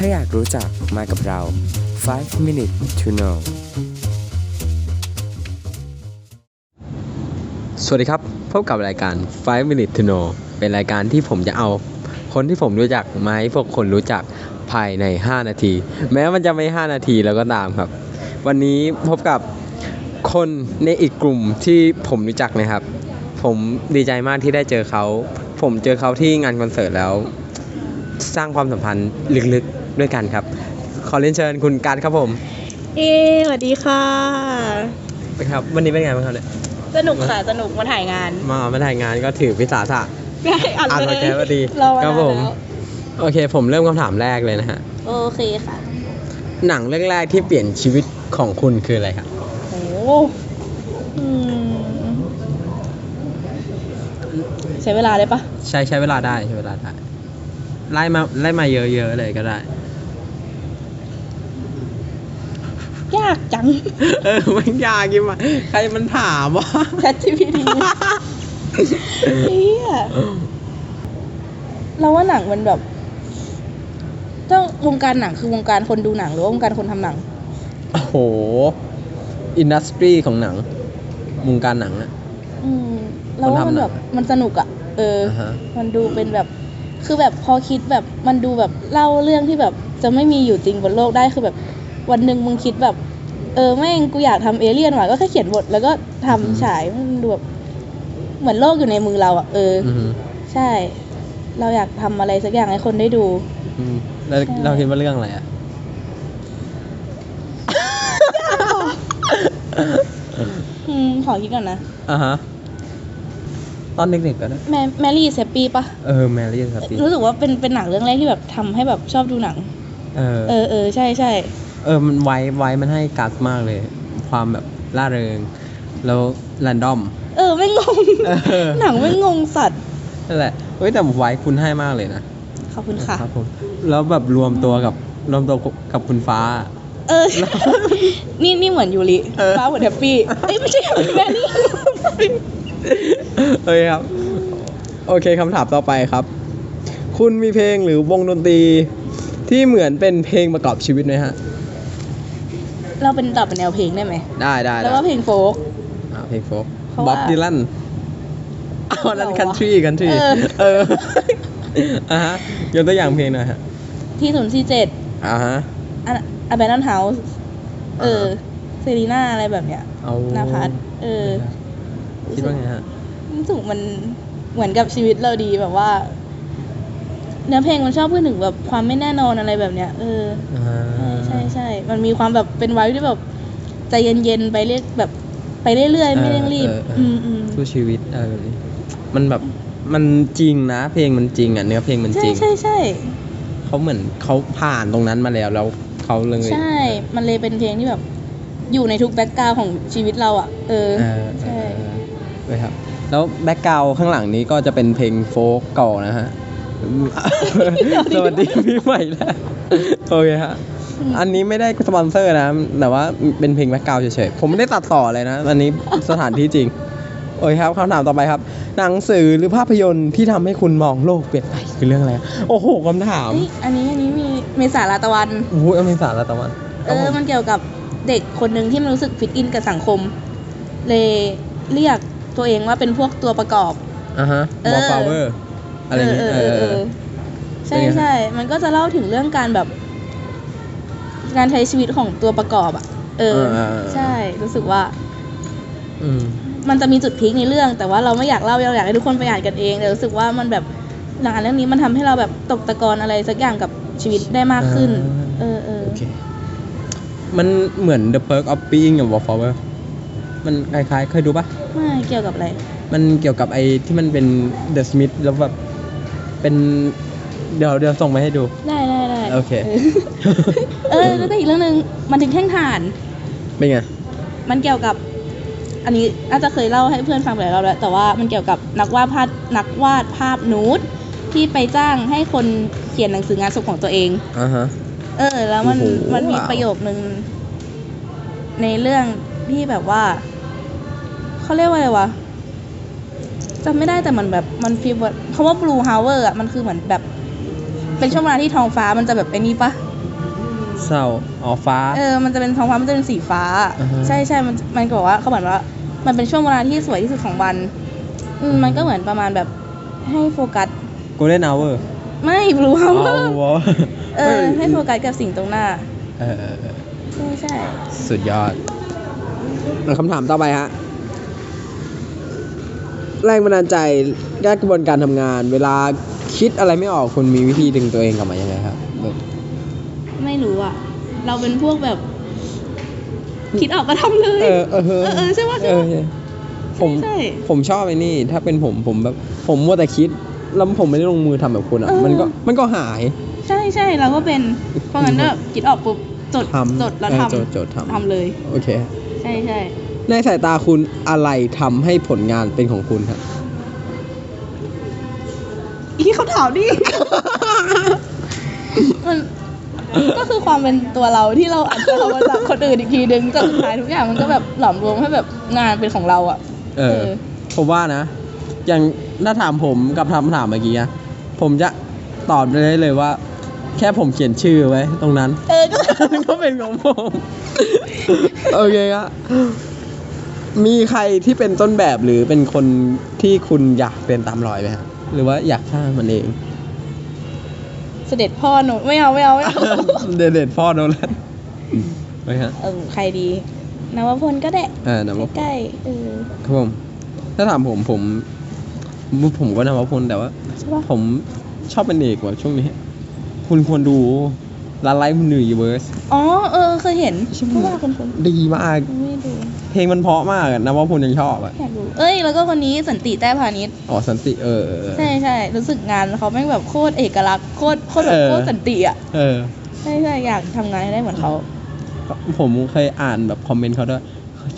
ถ้าอยากรู้จักมากับเรา 5 minute to know สวัสดีครับ พบกับรายการ 5 minute to know เป็นรายการที่ผมจะเอา คนที่ผมรู้จักมาให้พวกคนรู้จักภายใน 5 นาที แม้มันจะไม่ 5 นาทีแล้วก็ตามครับ วันนี้พบกับคนในอีกกลุ่มที่ผมรู้จักนะครับ ผมดีใจมากที่ได้เจอเขา ผมเจอเขาที่งานคอนเสิร์ตแล้ว สร้างความสัมพันธ์ลึกๆ ด้วยกันครับ ขอเรียนเชิญคุณการดครับผมเอ๊สวัสดีค่ะครับ วันนี้เป็นไงบ้างครับเนี่ยสนุกค่ะ สนุกมาถ่ายงานมามาถ่ายงานก็ถือพิสาสะได้อัดอ่านเลมายแก้วดีรอมาครับนานผมแล้วโอเค ผมเริ่มคำถามแรกเลยนะฮะ โอเคค่ะ หนังเรื่องแรกที่เปลี่ยนชีวิตของคุณคืออะไรครับโอ้อืมใช้เวลาได้ปะใช้ใช้เวลาได้ใช้เวลาได้ไล่มาไล่มาเยอะๆเลยก็ได้ ยากจัง เออมันยากยิ่งมาใครมันถามวะ ChatGPT เฮียเราว่าหนังมันแบบต้องวงการหนังคือวงการคนดูหนังหรือว่าวงการคนทำหนัง โอ้โห อินดัสทรีของหนังวงการหนังอะ อืมเราว่ามันแบบมันสนุกอะเออออ่าฮะ มันดูเป็นแบบ คือแบบพอคิดแบบมันดูแบบเล่าเรื่องที่แบบจะไม่มีอยู่จริงบนโลกได้คือแบบ วันหนึ่งมึงคิดแบบ เออแม่งกูอยากทำเอเลี่ยนว่ะก็แค่เขียนบทแล้วก็ทำฉายมันดูแบบเหมือนโลกอยู่ในมือเราอะเออออือฮึใช่ เราอยากทำอะไรสักอย่างให้คนได้ดูอืมแล้วใช่เราคิดว่าเรื่องอะไรอะอืมขอคิดก่อนนะอ่าฮะตอนเด็กๆก็ได้แมแมรี่เซปปี้ปะเออแมรี่ครับพี่รู้สึกว่าเป็นเป็นหนังเรื่องแรกที่แบบทำให้แบบชอบดูหนัง เออเออเออใช่ใช่ เออมันไว้ไว้มันให้กัสมากเลย ความแบบล่าเริง แล้วแรนดอม เออไม่งง เออ หนังไม่งงสัตว์นั่นแหละเฮ้ยแต่ไว้คุณให้มากเลยนะขอบคุณค่ะ ครับผมแล้วแบบรวมตัวกับรวมตัวกับคุณฟ้า เออ นี่นี่เหมือนยูริเออ ฟ้าเหมือนแฮปปี้เอ้ยไม่ใช่แมรี่เฮ้ยครับ โอเคคำถามต่อไปครับ คุณมีเพลงหรือวงดนตรีที่เหมือนเป็นเพลงประกอบชีวิตไหมฮะ เราเป็นตอบเป็นแนวเพลงได้ไหมได้ได้แล้วว่าเพลงโฟกอ่าเพลงโฟกเพราะบ๊อบว่าดิลันอ้าวนั่นเหรอวะคันทรีคันทรีเออเอออะฮะยกตัวอย่างเพลงหน่อยฮะที่ศูนย์สี่เจ็ดอ่าฮะอันอแบนนอนเฮาส์เออเซรีน่าอะไรแบบเนี้ยเอานาพัทเออคิดว่าไงฮะรู้สึกมันเหมือนกับชีวิตเราดีแบบว่าเนื้อเพลงมันชอบพูดถึงแบบความไม่แน่นอนอะไรแบบเนี้ยเอออ่าใช่ใช่ใช่ มันมีความแบบเป็นไว้ที่แบบใจเย็นๆไปเรียกแบบไปเรื่อยๆไม่เร่งรีบเออเอออืเออมอืมสู้ชีวิตอะไรแบบนี้ มันแบบมันจริงนะ เพลงมันจริงอะเนื้อเพลงมันใช่จริงใช่ใช่เขาเหมือนเขาผ่านตรงนั้นมาแล้วแล้วเขาเลยใช่ มันเลยเป็นเพลงที่แบบ อยู่ในทุกแบ็กกราวของชีวิตเราอะ เออ เออใช่ เออเออครับ แล้วแบ็กกราวข้างหลังนี้ก็จะเป็นเพลงโฟกเก่านะฮะ สวัสดีพี่ใหม่แล้วโอเคฮะ อันนี้ไม่ได้สปอนเซอร์นะ แต่ว่าเป็นเพลงแบ็กกราวเฉยๆ ผมไม่ได้ตัดต่อเลยนะ อันนี้สถานที่จริง โอเคครับคำถามต่อไปครับ หนังสือหรือภาพยนตร์ที่ทำให้คุณมองโลกเปลี่ยนไปคือเรื่องอะไร โอ้โหคำถามเอ้ยอันนี้อันนี้มีเมษาลาตะวันโอ้โหอเมริกาละตะวัน เออ มันเกี่ยวกับเด็กคนหนึ่งที่มันรู้สึกฟิตอินกับสังคม เลยเรียกตัวเองว่าเป็นพวกตัวประกอบอ่าฮะเออวอลฟลเวอร์อะไรอย่างเงี้ยเออเออเออเออใช่เป็นไงฮะใช่ มันก็จะเล่าถึงเรื่องการแบบ การใช้ชีวิตของตัวประกอบอะเออเออเออ เออ ใช่ รู้สึกว่า อืม มันจะมีจุดพีคในเรื่อง แต่ว่าเราไม่อยากเล่าเราอยากให้ทุกคนไปอ่านกันเองแต่รู้สึกว่ามันแบบหลังอ่านเรื่องนี้มันทำให้เราแบบตกตะกอนอะไรสักอย่างกับชีวิตได้มากขึ้น เออเออ โอเค มันเหมือน The Perk of Being a Wallflower มันคล้ายๆ เคยดูปะ ไม่เกี่ยวกับอะไร มันเกี่ยวกับไอ้ที่มันเป็น The Smith แล้วแบบ เป็น เดี๋ยวเดี๋ยวส่งมาให้ดู ได้ได้ได้ โอเคเออเออแล้วก็อีกเรื่องหนึ่งมันถึงแท่งถ่าน เป็นไง มันเกี่ยวกับ อันนี้อาจจะเคยเล่าให้เพื่อนฟังไปแล้วแล้ว แต่ว่ามันเกี่ยวกับนักวาดภาพนักวาดภาพนูดที่ไปจ้างให้คนเขียนหนังสืองานศพของตัวเองอ่าฮะเออ แล้วมันโอ้โหมันมีประโยคนึงในเรื่องที่แบบว่าเขาเรียกว่าอะไรวะจำไม่ได้แต่มันแบบมันฟีลแบบคำว่า blue hour อะมันคือเหมือนแบบ เป็นช่วงเวลาที่ท้องฟ้ามันจะแบบไอ้นี่ปะเศร้าอ๋อฟ้า เออ มันจะเป็นท้องฟ้ามันจะเป็นสีฟ้าอ่าฮะ ใช่ใช่มันมันก็บอกว่าเขาบอกว่า มันเป็นช่วงเวลาที่สวยที่สุดของวันอืมมันก็เหมือนประมาณแบบให้โฟกัส golden hour ไม่รู้อ๋ว่าอวะเออ ให้โฟกัสกับสิ่งตรงหน้า เออเออเออใช่ใช่ สุดยอด คำถามต่อไปฮะ แรงบันดาลใจแก้กระบวนการทำงาน เวลา คิดอะไรไม่ออกคุณมีวิธีดึงตัวเองกลับมายังไงครับแบบไม่รู้อะ เราเป็นพวกแบบ คิดออกก็ทำเลย เออเออเออเออใช่ปะใช่เอปะอผมใช่ผมชอบไอ้นี่ ถ้าเป็นผมผมแบบ ผมมัวแต่คิดแล้วผมไม่ได้ลงมือทำแบบคุณอะมันก็มันก็หาย ใช่ใช่เราก็เป็นเพราะงั้นก็คิดออกปุ๊บจดทำจดแล้วเออทำจดจดทำ ทำเลย โอเค ใช่ใช่ในสายตาคุณอะไรทำให้ผลงานเป็นของคุณครับ อีเขาถามดิมันก็คือความเป็นตัวเราที่เราอัดเรามาจากคนอื่นอีกทีนึงจนสุดท้ายทุกอย่างมันก็แบบหลอมรวมให้แบบงานเป็นของเราอะ เออ ผมว่านะ อย่างถ้าถามผมกับคำถามเมื่อกี้อะผมจะตอบได้เลยว่า แค่ผมเขียนชื่อไว้ ตรงนั้น เออ ก็ก็เป็นของผม โอเคครับมีใครที่เป็นต้นแบบหรือเป็นคนที่คุณอยากเป็นตามรอยไหมครับ หรือว่าอยากสร้างมันเอง เสด็จพ่อหนูไม่เอาไม่เอาไม่เอาเด็ดๆพ่อโดนแล้วไหมฮะเออใครดีนวพลก็ได้เออนะว่าใกล้ๆเออครับผม ถ้าถามผมผม ผมก็นวพลแต่ว่าใช่ปะผมชอบเป็นเอกว่ะช่วงนี้ คุณควรดู ลาไลฟ์หนึ่งยูเวิร์สอ๋อเออเคยเห็นใช่ไหมเพราะว่าคนคนดีมาก ไม่ดูเพลงมันเพราะมากอะนะว่าคุณยังชอบอะอยากดูเอ้ยแล้วก็คนนี้สันติแต้พาณิชย์อ๋อสันติเออเออเออใช่ใช่รู้สึกงานเขาแม่งแบบโคตรเอกลักษณ์โคตรโคตรแบเอบอโคตรสันติอะเออใช่ใช่อยากทำงานให้ได้เหมือนเขาผมเคยอ่านแบบคอมเมนต์เขาด้วย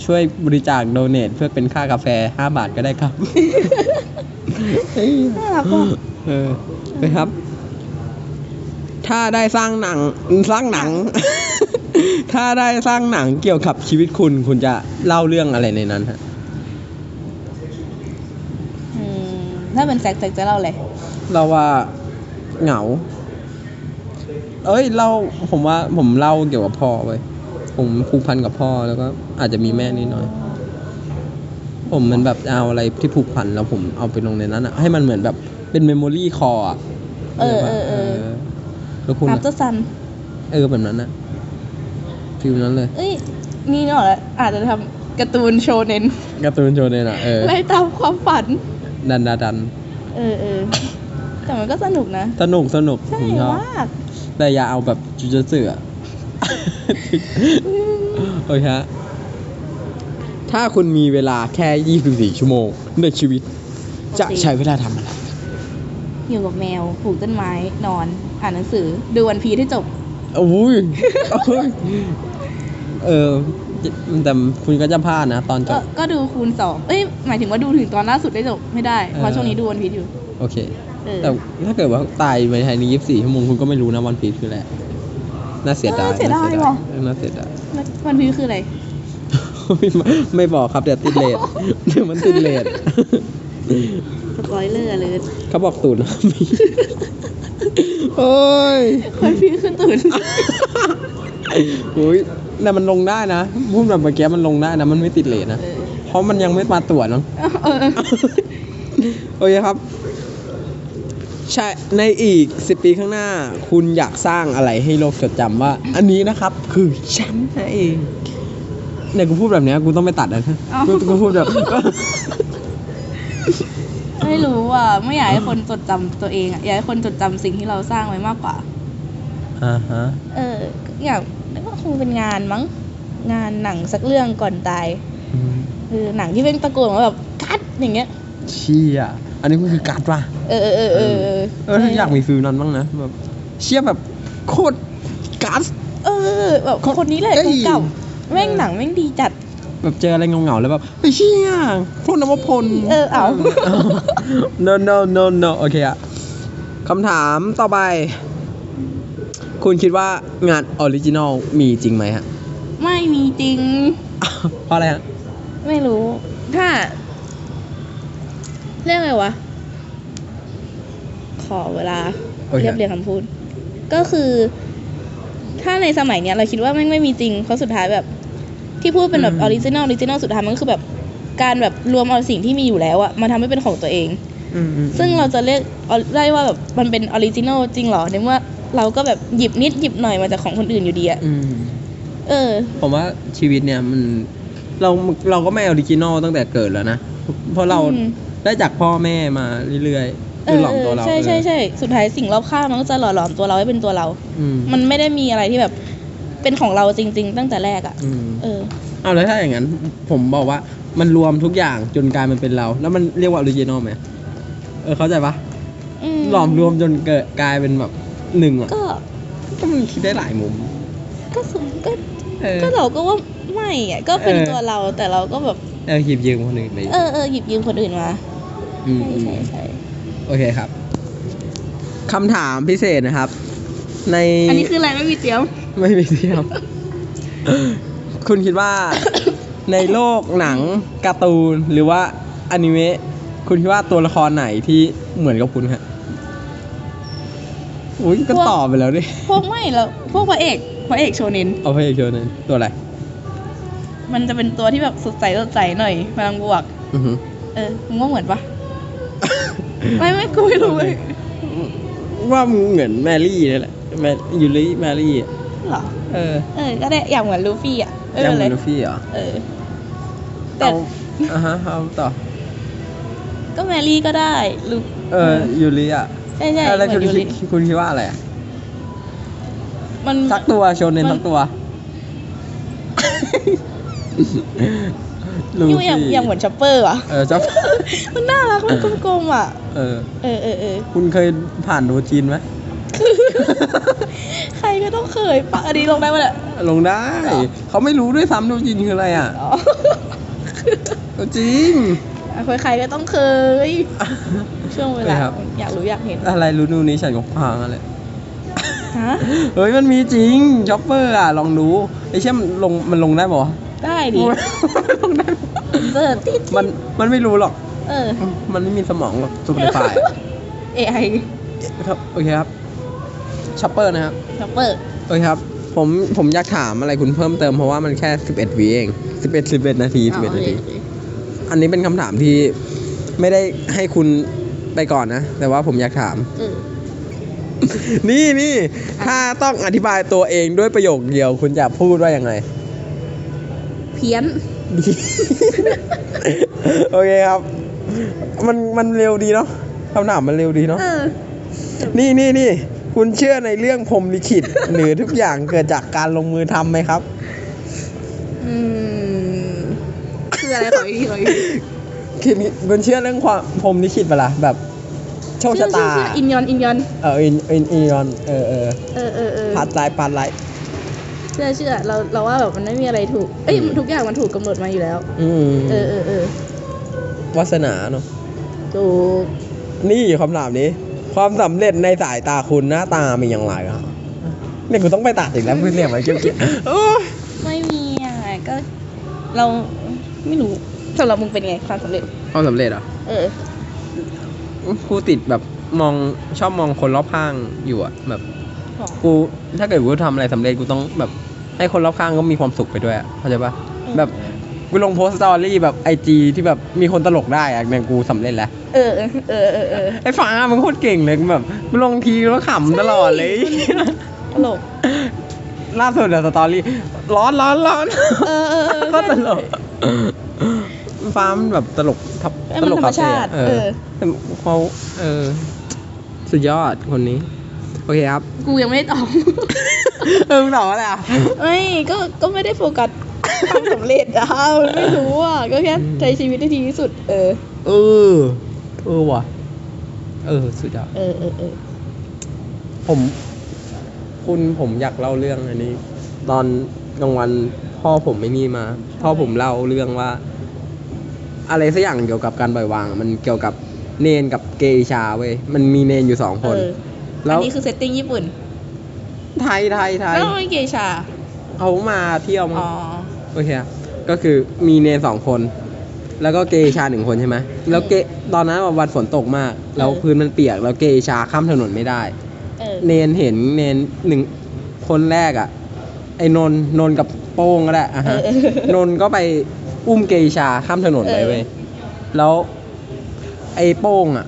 ช่วยบริจาคโดเนทเพื่อเป็นค่ากาแฟ5บาทก็ได้ครับน่ารักว่ะเออไปครับ ถ้าได้สร้างหนังสร้างหนัง ถ้าได้สร้างหนังเกี่ยวกับชีวิตคุณ คุณจะเล่าเรื่องอะไรในนั้นฮะอืมถ้าเป็นแซกแซกจะเล่าอะไรเราว่าเหงา เอ้ยเล่าผมว่าผมเล่าเกี่ยวกับพ่อไว้ยผมผูกพันกับพ่อแล้วก็อาจจะมีแม่นิดหน่อย ผมมันแบบเอาอะไรที่ผูกพันแล้วผมเอาไปลงในนั้นอะให้มันเหมือนแบบเป็นเมมโมรี่คออะเออเออเออ แล้วคุณนัอะบเตอร์ซันเออแบบนั้นอะฟิลนั้นเลยเอ้ย นี่เนอะอาจจะทำการ์ตูนโชเน้นการ์ตูนโชว์เนี่ยนะเออไล่ตามความฝัน ดันดาดันเออเออแต่มันก็สนุกนะ สนุกสนุกใช่ผมชอบมากแต่อย่าเอาแบบจุจเสือโอเคฮะถ้าคุณมีเวลาแค่ 24 ชั่วโมงในชีวิต จะใช้เวลาทำอะไร อยู่กับแมว ปลูกต้นไม้ นอน อ่านหนังสือดูวันพีให้จบอุ้ยโอ้ยเออแต่คุณก็จะพลาดนะตอนจก็บก็ดูคูณสองเอ้ยหมายถึงว่าดูถึงตอนล่าสุดได้จบไม่ได้เพเอราะอช่วงนี้ดูวันพีอยู่ โอเคเออแต่ถ้าเกิดว่าตายภายใน24ชั่วโมงคุณก็ไม่รู้นะวันพีชคืออะไรน่าเสียดายเออเสียดายว่ะเออน่าเสียดายแล้ววันพีคืออะไรไม่ไม่บอกครับเดี๋ยวติดเลทเดี๋ยวมันติดเลทสปอยเลอร์เลยเขาบอกตูดแล้วมี โอ้ยวันพีคือตื่นอุ้ยแต่มันลงได้นะพูดแบบเมื่อกี้มันลงได้นะ มันไม่ติดเลทนะเออเพราะมันยังไม่มาตรวจเนาะเออโอเคครับ ใช่ในอีกสิปีข้างหน้า คุณอยากสร้างอะไรให้โลกจดจำว่า อันนี้นะครับ คือฉันนั่นเองเนี่ยกูพูดแบบเนี้ยกูต้องไปตัดนะกูกูพูดแบบ ไม่รู้อะไม่อยากให้คนจดจำตัวเองอะอยากให้คนจดจำสิ่งที่เราสร้างไว้มากกว่า อ่าฮะเอออยากก็คงเป็นงานมั้งงานหนังสักเรื่องก่อนตายอืมเออหนังที่เป็นตะโกนมาแบบคัดอย่างเงี้ยเชี่ยอันนี้คือการ์ดว่ะเออเออเออเออเออถ้าอยากมีฟิลนั้นบ้างนะแบบเชี่ยแบบโคตรการ์ด เออแบบคนนี้แหละเอ้ยเก่าแม่งหนังแม่งดีจัด แบบเจออะไรเงาๆแล้วแบบไอ้ยเชี่ยพวกนวพลเออเอา no no no no โอเคอะคำถามต่อไป คุณคิดว่างานออริจินอลมีจริงไหมฮะ ไม่มีจริง เพราะอะไรฮะ ไม่รู้ ถ้า เรียกไงวะ ขอเวลา โอเค เรียบเรียงคำพูด ก็คือ ถ้าในสมัยเนี้ยเราคิดว่าแม่งไม่มีจริง เพราะสุดท้ายแบบ ที่พูดเป็นแบบอือมอริจินอลออริจินอลสุดท้ายมันก็คือแบบการแบบรวมเอาสิ่งที่มีอยู่แล้วอะมาทำให้เป็นของตัวเองอืมอืมซึ่งเราจะเรียกเอาได้ว่าแบบมันเป็นออริจินอลจริงเหรอในเมื่อเราก็แบบหยิบนิดหยิบหน่อยมาจากของคนอื่นอยู่ดีอะอืมเออ ผมว่าชีวิตเนี่ยมันเราเราก็ไม่ออริจินอลตั้งแต่เกิดแล้วนะ เพราะเราอืมได้จากพ่อแม่มาเรื่อยๆเอคืออหลอมตัวเราใช่ใช่ใช่สุดท้ายสิ่งรอบข้างมันก็จะหล่อหลอมตัวเราให้เป็นตัวเราอืมมันไม่ได้มีอะไรที่แบบ เป็นของเราจริง ๆ ตั้งแต่แรกอะอืม เออ เอาแล้วถ้าอย่างนั้น ผมบอกว่ามันรวมทุกอย่างจนกลายมันเป็นเรา แล้วมันเรียกว่าออริจินอลไหมเออเข้าใจปะมหลอมรวมจนเกิดกลายเป็นแบบหนึ่งอะก็ก็มันคิดได้หลายมุม ก็สมก็เออ ก็เราก็ว่าไม่อะก็เป็นเออ ตัวเราแต่เราก็แบบ เออหยิบยืมคนอื่นไปเออเออหยิบยืมคนอื่นมาอืมใช่อืมใช่ใช่โอเคครับคำถามพิเศษนะครับ ในอันนี้คืออะไรไม่มีเจียวไม่มีเทียม คุณคิดว่า ในโลกหนังการ์ตูนหรือว่าอนิเมะคุณคิดว่าตัวละครไหนที่เหมือนกับคุณฮะอุ้ยก็ตอบไปแล้วดิพวกไม่แล้วพวกพระเอกพระเอกโชเนนเอาพระเอกโชว์หนอยตัวอะไรมันจะเป็นตัวที่แบบสดใสสดใสหน่อยพลังบวก อือหือ เออมึงว่าเหมือนปะ ไม่ไม่กูไม่รู้เลย ว่ามึงเหมือนแมรี่นี่แหละ แมยูริแมรี่อะเหรอ เออ เออ ก็ได้ อยากเหมือนลูฟี่อะเออยังเหเลมือยนลูฟี่เหรอเออ แต่ เอาอะฮะเอาต่อ ก็แมรี่ก็ได้ลูเออยูริอะใช่ใช่แล้วเหมืคุอณนยูคิริดคุณคิดว่าอะไรอะมัน สักตัวโชเนนมัน สักตัวลูยูฟี่อย่างอย่างเหมือนช็อปเปอร์อะ เออจ๊อบ มันน่ารัก มันกลมๆอะ เออ เออเออเออ คุณเคยผ่านโดจีนไหม ใครก็ต้องเคยปะอันนี้ลงได้ปะเนี่ย ลงได้ เหรอ เขาไม่รู้ด้วยซ้ำโดจีนคืออะไรอะอ๋อตัวจริงใครๆก็ต้องเคย ช่วงเวลา ครับ อยากรู้อยากเห็น อะไรรู้นู่นนี้ฉันก็พังอะไรฮะ เฮ้ยมันมีจริงช็อปเปอร์อะลองดูไอ้เช่ยมันลงมันลงได้ปะวะได้ดิมันลงได้ปะเสิร์ชติดมันมันไม่รู้หรอก เออ มันไม่มีสมองหรอกซูเปอร์ไฟ AI ครับโอเคครับ ช็อปเปอร์นะครับช็อปเปอร์โอเคครับ ผมผมอยากถามอะไรคุณเพิ่มเติมเพราะว่ามันแค่ 11วิเอง11 11 นาที11นาทีอันนี้เป็นคำถามที่ไม่ได้ให้คุณไปก่อนนะ แต่ว่าผมอยากถามเออนี่นี่ถ้าต้องอธิบายตัวเองด้วยประโยคเดียว คุณจะพูดว่ายังไง เพี้ยน โอเคครับ มันมันเร็วดีเนาะคำถามมันเร็วดีเนาะ เออ นี่นี่นี่ คุณเชื่อในเรื่องพรหมลิขิต หรือทุกอย่างเกิดจากการลงมือทำไหมครับ อืมคืออะไรขออีกทีขออีกทีคิดคุณเชื่อเรื่องความพรหมลิขิตปะล่ะแบบโชคชะตา ชื่อชื่ออินยอนอินยอนเอออินอินอินยอนเออเออเออเออเออ พัดไลท์พัดไลท์เชื่อเชื่อเราเราว่าแบบมันไม่มีอะไรถูก เอ้ยอืมทุกอย่างมันถูกกำหนดมาอยู่แล้ว อืมเออเออเออวาสนาเนาะถูกนี่คำถามนี้ ความสำเร็จในสายตาคุณหน้าตามีอย่างไรครับเนี่ยกูต้องไปตัดอีกแล้วเพื่อนเรียกมาเกี่ยวๆโอ้ยไม่มีอะก็เราไม่รู้สำหรับมึงเป็นไงความสำเร็จ ความสำเร็จเหรอะเออกูติดแบบมองชอบมองคนรอบข้างอยู่อะแบบหรอกูถ้าเกิดกูทำอะไรสำเร็จกูต้องแบบให้คนรอบข้างก็มีความสุขไปด้วยอะเข้าใจปะแบบ กูลงโพสต์สตอรี่แบบไอจีที่แบบมีคนตลกได้อะเนี่ยกูสำเร็จแล้วเออเออ เออเออเออไอ้ฟ้ามันโคตรเก่งเลยแบบกูลงทีแล้วขำตลอดเลย ตลก ล่าสุดอะสตอรี่ร้อนร้อนร้อนเออเออเออก็ตลกฟ้ามันแบบตลกทับเอ้ยตมันลกธรรมชาติคเฟ่อะเออ แต่เขาเออ สุดยอดคนนี้ โอเคครับ กูยังไม่ได้ตอบ เออมึงตอบว่าอะไรอะไม่ก็ก็ไม่ได้โฟกัส ความสำเร็จอะมันไม่รู้อะก็แค่อืมใช้ชีวิตให้ดีที่สุด เออ เออ เออว่ะ เออ สุดยอดเออเออเออผม คุณผมอยากเล่าเรื่องอันนี้ ตอนกลางวันพ่อผมไม่นี่มา พ่อผมเล่าเรื่องว่า อะไรสักอย่างเกี่ยวกับการปล่อยวาง มันเกี่ยวกับเนนกับเกอิชาเว้ยมันมีเนนอยู่สองคนเออแล้อัวนนี้คือเซตติ้งญี่ปุ่น ไทยไทยไทยแล้วไม่เกชาเขามาเที่ยวมั้งอ๋อ โอเคอะก็คือมีเนนสองคน แล้วก็เกอิชาหนึ่งคนใช่ไหมแล้วเกตอนนั้นวันฝนตกมาก แล้วเออพื้นมันเปียก แล้วเกอิชาข้ามถนนไม่ได้ เออ เนนเห็นเนนหนึ่งคนแรกอะไอ้นนท์นนท์กับโป้งก็ได้อะฮะเออนนท์ก็ไปอุ้มเกอิชาข้ามถนนไปเออเว้ยแล้วไอ้โป้งอะ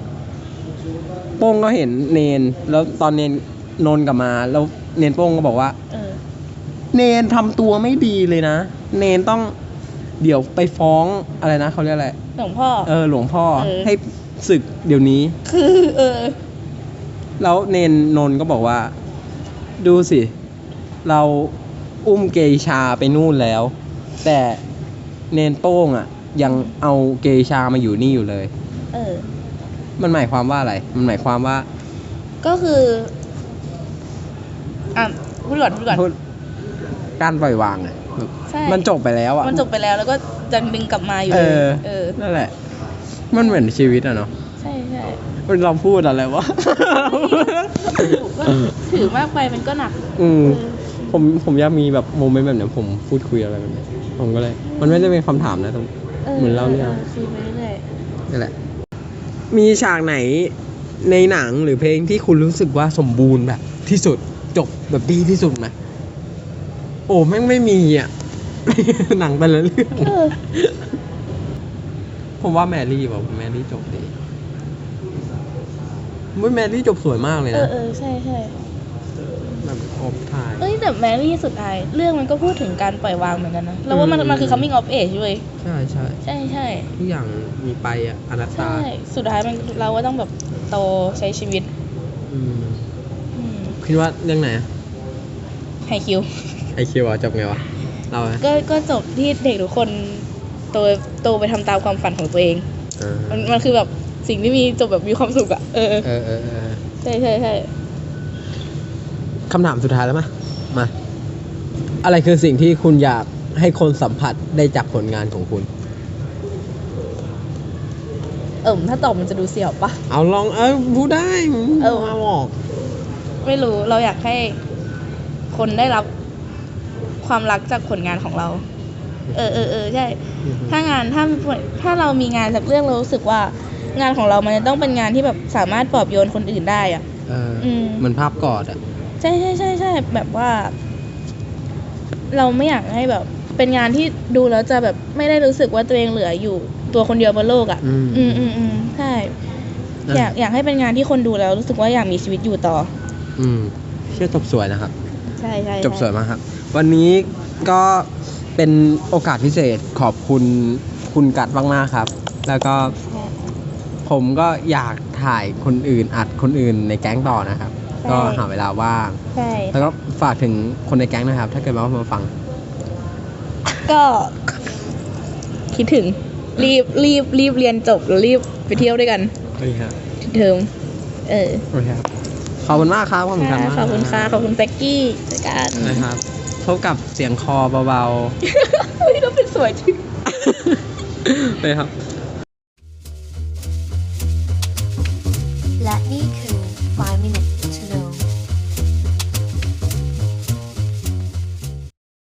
โป้งก็เห็นเนน แล้วตอนเนนนนท์กลับมา แล้วเนนโป้งก็บอกว่า เออ เนนทำตัวไม่ดีเลยนะ เนนต้องเดี๋ยวไปฟ้องอะไรนะเขาเรียกอะไร หลวงพ่อ เออหลวงพ่อเออ ให้ศึกเดี๋ยวนี้ คือ เออ แล้วเนนนนท์ก็บอกว่า ดูสิ เราอุ้มเกอิชาไปนู่นแล้ว แต่เนนโป้งอะ ยังเอาเกอิชามาอยู่นี่อยู่เลย เออ มันหมายความว่าอะไร มันหมายความว่าก็คือ อะพูดก่อนพูดก่อน พูดการปล่อยวางอะแบบ ใช่มันจบไปแล้วอะมันจบไปแล้วแล้วก็จะดึงกลับมาอยู่เอเลยอเออนั่นแหละ มันเหมือนชีวิตอะเนาะใช่ใช่เราพูดอะไรวะก็ถือมากไปมันก็หนัก อืมเออผมผมอยากมีแบบโมเมนต์แบบเนี้ยผมพูดคุยอะไรแบบเนี้ยผมก็เลย มันไม่ได้เป็นคำถามนะตรงเหมือนเล่าเรื่องคุยไปเรื่อยนั่นแหละ มีฉากไหนในหนังหรือเพลงที่คุณรู้สึกว่าสมบูรณ์แบบที่สุดจบแบบดีที่สุดไหมโอ้แม่งไม่มีอะ หนังแต่ละเรื่องๆเออ ผมว่าแมรี่ว่ะแมรี่จบดีมุ้ยแมรี่จบสวยมากเลยเออนะเออใช่ใช่แบบครบถ่าย เอ้ยแต่แมรี่สุดท้าย เรื่องมันก็พูดถึงการปล่อยวางเหมือนกันนะเราว่ามันอืม มันคือ coming of age เว้ยใช่ใช่ใช่ใช่ทุกอย่างมีไปอะอนัตตาใช่สุดท้ายมันเราก็ต้องแบบโตใช้ชีวิตอืมอืมคิดว่าเรื่องไหนอะไฮคิวไอคิวอะจบไงวะ เราอะก็ก็จบที่เด็กทุกคนโตโตไปทำตามความฝันของตัวเองเออมันมันคือแบบสิ่งที่มีจบแบบมีความสุขอะเออเออเออเออใช่ใช่ใช่คำถามสุดท้ายแล้วมะมา อะไรคือสิ่งที่คุณอยากให้คนสัมผัสได้จากผลงานของคุณ เอิ่มถ้าตอบมันจะดูเสี่ยวปะเอาลองเออพูดได้เออเอาออกไม่รู้เราอยากให้คนได้รับ ความรักจากผลงานของเรา เออเออเออใช่ ถ้างานถ้าถ้าเรามีงานสักเรื่องเรารู้สึกว่างานของเรามันจะต้องเป็นงานที่แบบสามารถปลอบโยนคนอื่นได้อะเอออืมเหมือนภาพกอดอะ ใช่ใช่ใช่ใช่แบบว่า เราไม่อยากให้แบบ เป็นงานที่ดูแล้วจะแบบไม่ได้รู้สึกว่าตัวเองเหลืออยู่ตัวคนเดียวบนโลกอะ่ะอืมอืมอืมอืมใช่อะอยากอยากให้เป็นงานที่คนดูแล้วรู้สึกว่าอยากมีชีวิตอยู่ต่อ อืม เชื่อจบสวยนะครับ ใช่ใช่จบสวยมากครับ วันนี้ก็เป็นโอกาสพิเศษขอบคุณคุณกัดมากๆครับ แล้วก็ใช่ผมก็อยากถ่ายคนอื่นอัดคนอื่นในแก๊งต่อนะครับ ใช่ ก็หาเวลาว่างใช่ แล้วก็ฝากถึงคนในแก๊งนะครับ ถ้าเกิดว่ามาฟัง ก็ คิดถึง รีบรีบรีบเรียนจบแล้วรีบไปเที่ยวด้วยกันโอเคครับเทอมเออโอเคครับ ขอบคุณมากครับขอบคุณครับค่ะขอบคุณค่ะขอบคุณแจ็กกี้เจอกันนะครับ พบกับเสียงคอเบาเฮ้ยเราเป็นสวยจริงๆเลยครับ